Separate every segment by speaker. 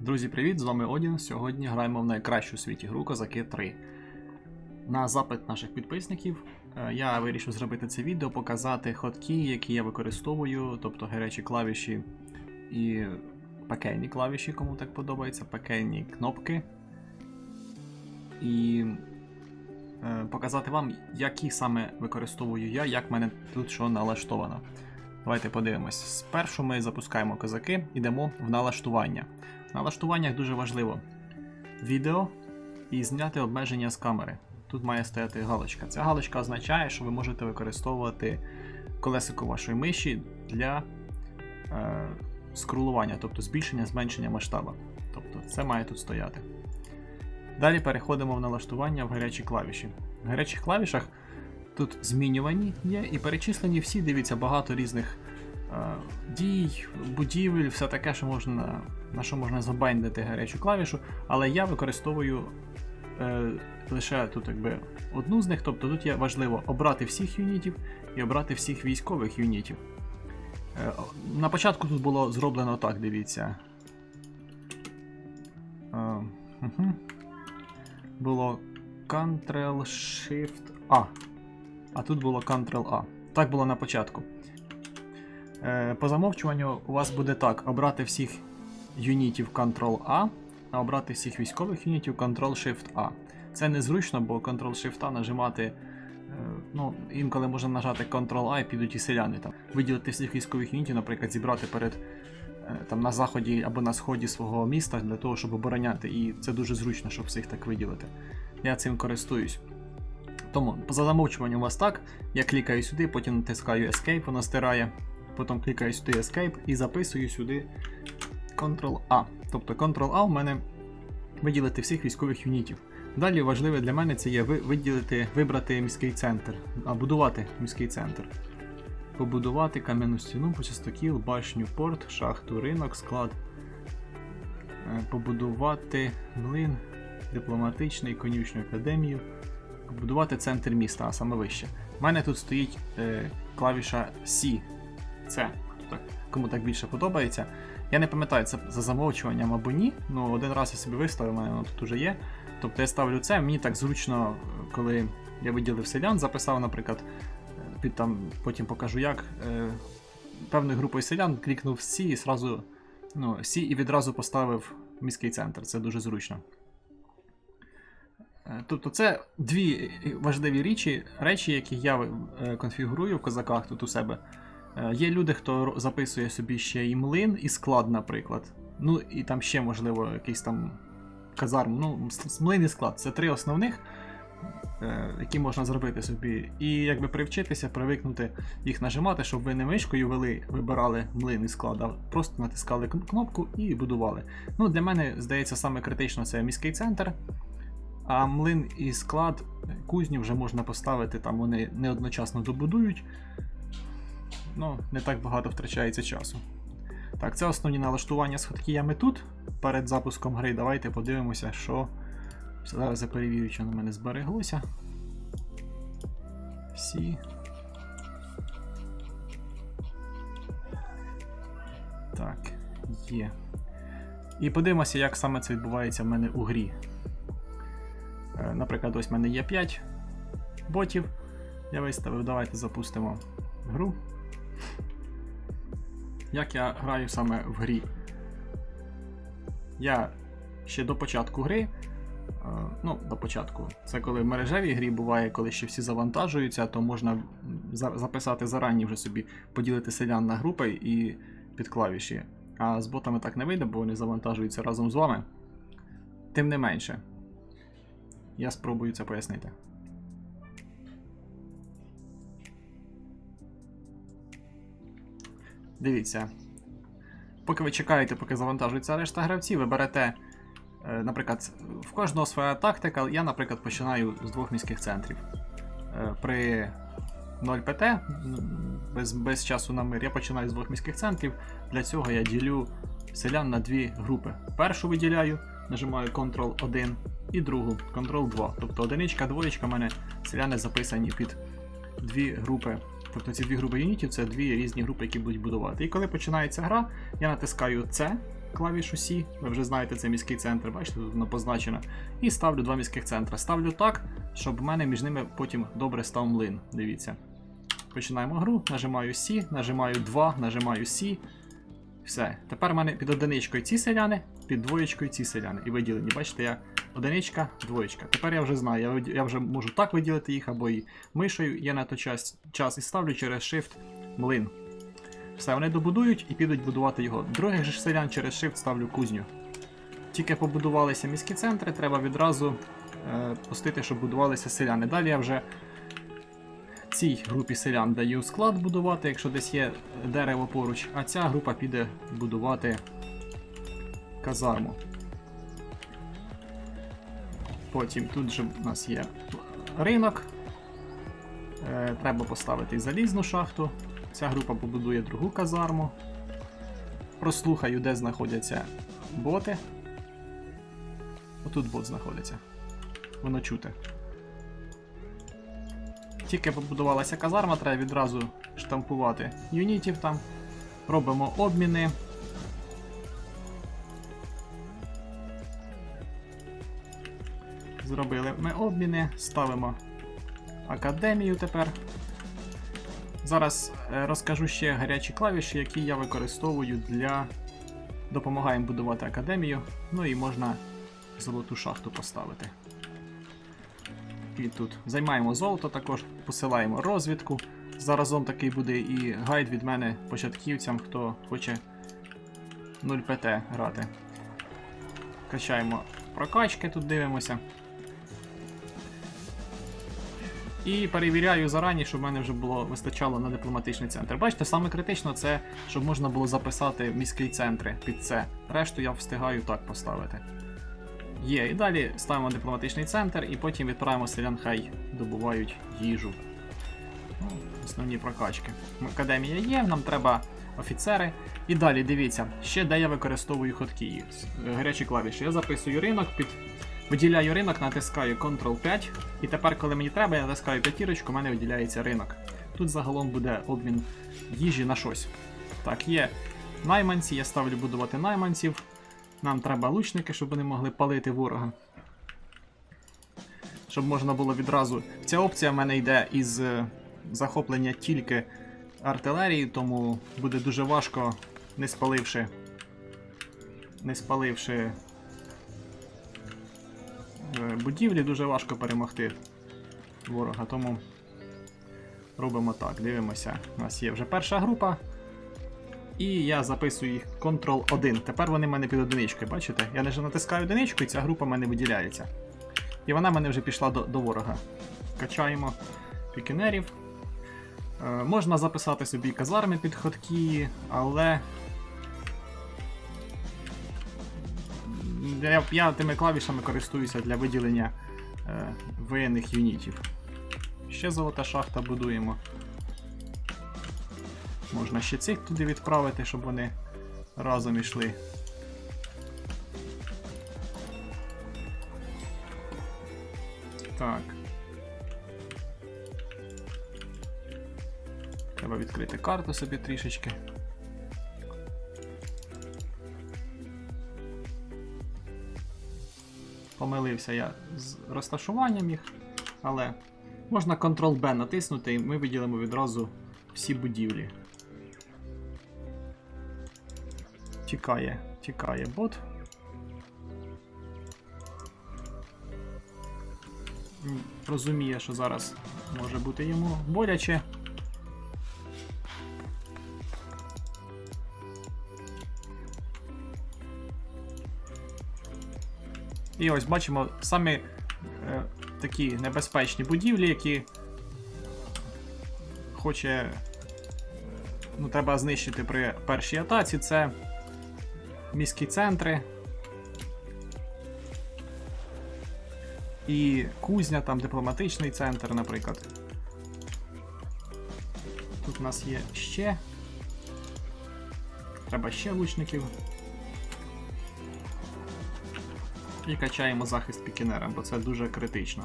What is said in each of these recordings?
Speaker 1: Друзі, привіт! З вами Одін. Сьогодні граємо в найкращу у світі гру Козаки 3. На запит наших підписників е, я вирішив зробити це відео, показати ходки, які я використовую, тобто гарячі клавіші і пекельні клавіші, кому так подобається, пекельні кнопки. І е, показати вам, які саме використовую я, як в мене тут що налаштовано. Давайте подивимось. Спершу ми запускаємо козаки, йдемо в налаштування. В налаштуваннях дуже важливо відео і зняти обмеження з камери. Тут має стояти галочка. Ця галочка означає, що ви можете використовувати колесико вашої миші для е, скрулування, тобто збільшення, зменшення масштабу. Тобто це має тут стояти. Далі переходимо в налаштування в гарячі клавіші. В гарячих клавішах тут змінювані є і перечислені всі, дивіться, багато різних дій, будівель, все таке, що можна, на що можна забайндити гарячу клавішу, але я використовую е, лише тут якби одну з них, тобто тут є важливо обрати всіх юнітів і обрати всіх військових юнітів. Е, на початку тут було зроблено так, дивіться. Е, угу. Було Ctrl-Shift-A. А тут було Ctrl-A. Так було на початку. Е, по замовчуванню у вас буде так: обрати всіх юнітів Ctrl-A, а обрати всіх військових юнітів Ctrl-Shift-A. Це незручно, бо Ctrl-Shift-A нажимати. е, Ну, інколи можна нажати Ctrl-A і підуть і селяни там. Виділити всіх військових юнітів, наприклад, зібрати перед е, там, на заході або на сході свого міста для того, щоб обороняти. І це дуже зручно, щоб всіх так виділити. Я цим користуюсь. Тому за замовчуванням у вас так. Я клікаю сюди, потім натискаю Escape, воно стирає. Потім клікаю сюди Escape і записую сюди Ctrl-A. Тобто Ctrl-A в мене виділити всіх військових юнітів. Далі важливе для мене це є виділити, вибрати міський центр, а будувати міський центр. Побудувати кам'яну стіну, почастокіл, башню, порт, шахту, ринок, склад. Е, Побудувати млин, дипломатичний, конюшню академію. Побудувати центр міста, а саме вище. У мене тут стоїть е, клавіша C. Це так, кому так більше подобається. Я не пам'ятаю, це за замовчуванням або ні. Ну, один раз я собі виставив, у мене воно тут уже є. Тобто я ставлю це, мені так зручно, коли я виділив селян, записав, наприклад, е, під там, потім покажу як. Е, певною групою селян клікнув C і сразу, ну, C і відразу поставив міський центр. Це дуже зручно. Е, Тобто це дві важливі речі, речі, які я е, конфігурую в козаках тут у себе. Е, Є люди, хто записує собі ще і млин, і склад, наприклад. Ну і там ще, можливо, якийсь там казарм. Ну, млин і склад. Це три основних, е, які можна зробити собі. І якби привчитися, привикнути їх нажимати, щоб ви не мишкою вели, вибирали млин і склад, а просто натискали кнопку і будували. Ну, для мене, здається, саме критично це міський центр. А млин і склад кузню вже можна поставити, там вони не одночасно добудують. Ну, не так багато втрачається часу. Так, це основні налаштування з хоткіями тут. Перед запуском гри. Давайте подивимося, що. Зараз я перевірю, що на мене збереглося. Всі. Так, є. І подивимося, як саме це відбувається в мене у грі. Е, Наприклад, ось в мене є 5 ботів. Я виставив, давайте запустимо гру. Як я граю саме в грі? Я ще до початку гри. е, Ну, до початку. Це коли в мережевій грі буває, коли ще всі завантажуються, то можна записати зарані вже собі, поділити селян на групи і під клавіші. А з ботами так не вийде, бо вони завантажуються разом з вами. Тим не менше, я спробую це пояснити. Дивіться. Поки ви чекаєте, поки завантажується решта гравців, ви берете, е, наприклад, в кожного своя тактика. Я, наприклад, починаю з двох міських центрів. Е, При 0 ПТ, без, без часу на мир, я починаю з двох міських центрів. Для цього я ділю селян на дві групи. Першу виділяю, нажимаю Ctrl-1 і другу Ctrl-2. Тобто одиничка, двоєчка в мене селяни записані під дві групи. Тобто ці дві групи юнітів це дві різні групи, які будуть будувати. І коли починається гра, я натискаю C клавішу C, ви вже знаєте, це міський центр, бачите, тут воно позначено. І ставлю два міських центра. Ставлю так, щоб в мене між ними потім добре став млин. Дивіться. Починаємо гру, нажимаю C, нажимаю 2, нажимаю C. Все. Тепер в мене під одиничкою ці селяни, під двоєчкою ці селяни. І виділені. Бачите, я одиничка, двоєчка. Тепер я вже знаю, я, я вже можу так виділити їх, або і мишею. Я на той час, час і ставлю через Shift млин. Все, вони добудують і підуть будувати його. Других же селян через Shift ставлю кузню. Тільки побудувалися міські центри, треба відразу е, пустити, щоб будувалися селяни. Далі я вже цій групі селян даю склад будувати, якщо десь є дерево поруч, а ця група піде будувати казарму. Потім тут же у нас є ринок. Е, треба поставити залізну шахту. Ця група побудує другу казарму. Прослухаю, де знаходяться боти. Отут бот знаходиться. Воно чути. Тільки побудувалася казарма, треба відразу штампувати юнітів там. Робимо обміни. Зробили ми обміни, ставимо академію тепер. Зараз е, розкажу ще гарячі клавіші, які я використовую для допомагаємо будувати академію. Ну і можна золоту шахту поставити. І тут займаємо золото, також посилаємо розвідку. Заразом такий буде і гайд від мене початківцям, хто хоче 0 ПТ грати. Качаємо прокачки, тут дивимося. І перевіряю зарані, щоб в мене вже було вистачало на дипломатичний центр. Бачите, саме критично це, щоб можна було записати міські центри під це. Решту я встигаю так поставити. Є, і далі ставимо дипломатичний центр, і потім відправимо селян, хай добувають їжу. Ну, основні прокачки. Академія є, нам треба офіцери. І далі дивіться, ще де я використовую ходки. Е, Гарячі клавіші. Я записую ринок, під... виділяю ринок, натискаю Ctrl 5. І тепер, коли мені треба, я натискаю п'ятірочку, у мене виділяється ринок. Тут загалом буде обмін їжі на щось. Так, є найманці, я ставлю будувати найманців. Нам треба лучники, щоб вони могли палити ворога. Щоб можна було відразу. Ця опція в мене йде із е, захоплення тільки артилерії, тому буде дуже важко, не спаливши. Не спаливши будівлі, дуже важко перемогти ворога. Тому робимо так, дивимося. У нас є вже перша група. І я записую їх Ctrl-1. Тепер вони в мене під одиничкою, бачите? Я лише натискаю одиничку і ця група в мене виділяється. І вона в мене вже пішла до, до ворога. Качаємо пікінерів. Е, можна записати собі казарми під ходки, але. Я, я тими клавішами користуюся для виділення е, воєнних юнітів. Ще золота шахта будуємо. Можна ще цих туди відправити, щоб вони разом ішли. Так. Треба відкрити карту собі трішечки. Помилився я з розташуванням їх, але можна Ctrl-B натиснути і ми виділимо відразу всі будівлі. Тікає, тікає бот. Розуміє, що зараз може бути йому боляче. І ось бачимо самі е, такі небезпечні будівлі, які хоче. Ну, треба знищити при першій атаці. Це міські центри. І кузня, там дипломатичний центр, наприклад. Тут у нас є ще. Треба ще лучників і качаємо захист пікінером, бо це дуже критично.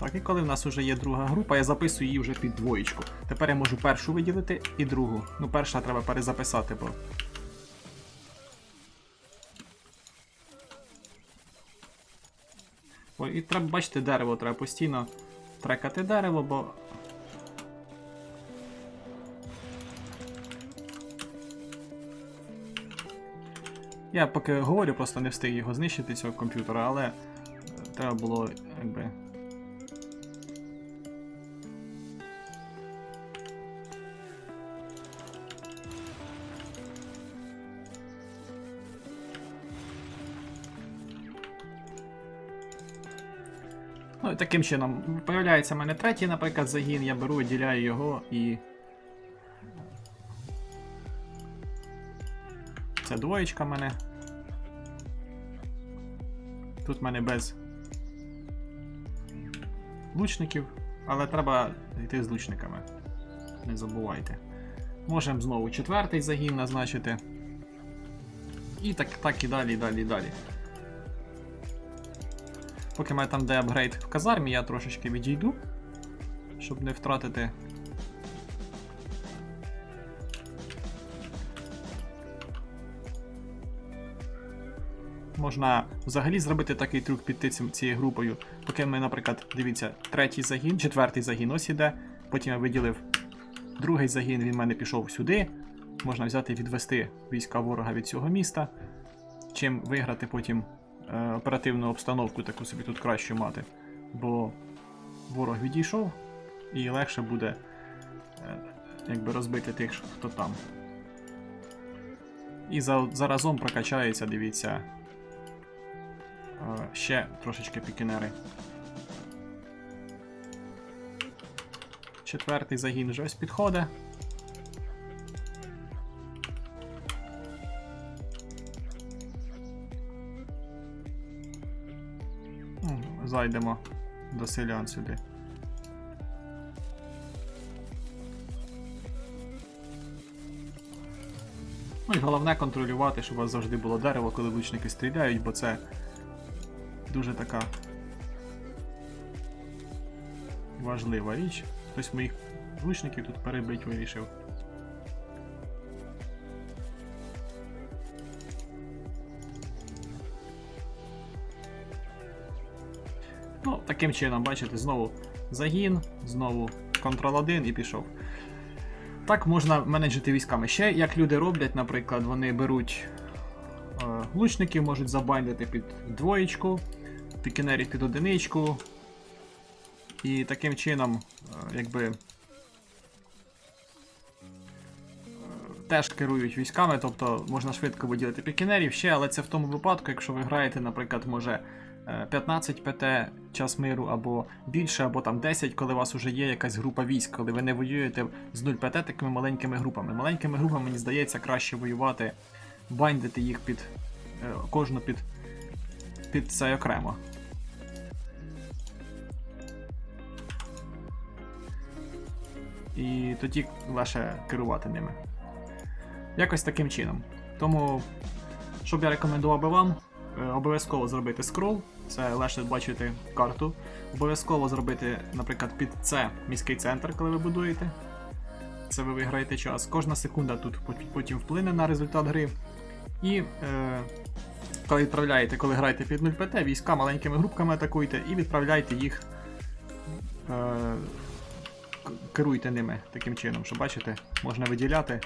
Speaker 1: Так, і коли в нас вже є друга група, я записую її вже під двоєчку. Тепер я можу першу виділити і другу. Ну, перша треба перезаписати, бо. Ой, і треба бачити дерево, треба постійно трекати дерево, бо Я поки говорю, просто не встиг його знищити цього комп'ютера, але е, треба було якби. Ну, і таким чином, появляється в мене третій, наприклад, загін, я беру, виділяю його і. Це двоєчка мене. Тут мене без лучників, але треба йти з лучниками. Не забувайте. Можемо знову четвертий загін назначити. І так, так і далі, і далі, і далі. Поки мене там де апгрейд в казармі, я трошечки відійду, щоб не втратити. Можна взагалі зробити такий трюк піти цією групою. Поки ми, наприклад, дивіться, третій загін, четвертий загін ось іде. Потім я виділив другий загін, він в мене пішов сюди. Можна взяти і відвести війська ворога від цього міста. Чим виграти потім е, оперативну обстановку, таку собі тут краще мати. Бо ворог відійшов і легше буде е, якби розбити тих, хто там. І за, заразом прокачається, дивіться, ще трошечки пікінери. Четвертий загін вже ось підходить. Зайдемо до селян сюди. Ну і головне контролювати, щоб у вас завжди було дерево, коли лучники стріляють, бо це дуже така важлива річ. Хтось моїх лучників тут перебить вирішив. Ну, таким чином, бачите, знову загін, знову Ctrl-1 і пішов. Так можна менеджити військами. Ще як люди роблять, наприклад, вони беруть е, лучників, можуть забайдити під двоєчку, пікінерів під одиничку. І таким чином, е, якби. е, Теж керують військами, тобто можна швидко виділити пікінерів ще, але це в тому випадку, якщо ви граєте, наприклад, може е, 15 ПТ час миру, або більше, або там 10, коли у вас вже є якась група військ, коли ви не воюєте з 0 ПТ такими маленькими групами. Маленькими групами, мені здається, краще воювати, бандити їх під е, кожну під, під це окремо. І тоді легше керувати ними. Якось таким чином. Тому, що б я рекомендував би вам, е, обов'язково зробити скрол, це легше бачити карту. Обов'язково зробити, наприклад, під це міський центр, коли ви будуєте. Це ви виграєте час. Кожна секунда тут потім вплине на результат гри. І е, коли відправляєте, коли граєте під 0 ПТ, війська маленькими групками атакуйте і відправляйте їх. Е, керуйте ними таким чином, що бачите, можна виділяти.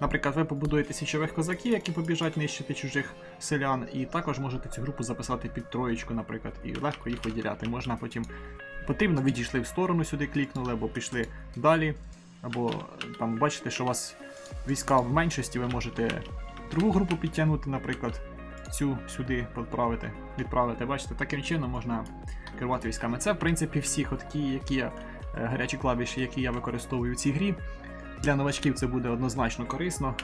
Speaker 1: Наприклад, ви побудуєте січових козаків, які побіжать нищити чужих селян, і також можете цю групу записати під троєчку, наприклад, і легко їх виділяти. Можна потім потрібно відійшли в сторону сюди, клікнули, або пішли далі, або там бачите, що у вас війська в меншості, ви можете другу групу підтягнути, наприклад, цю сюди відправити. відправити. Бачите, таким чином можна керувати військами. Це, в принципі, всі ходки, які я, гарячі клавіші, які я використовую в цій грі. Для новачків це буде однозначно корисно.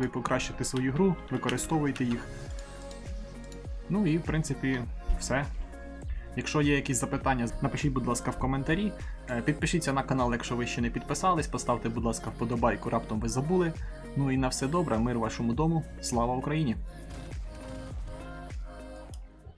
Speaker 1: Ви покращите свою гру, використовуйте їх. Ну і в принципі все. Якщо є якісь запитання, напишіть, будь ласка, в коментарі. Е, Підпишіться на канал, якщо ви ще не підписались. Поставте, будь ласка, вподобайку, раптом ви забули. Ну і на все добре, мир вашому дому. Слава Україні!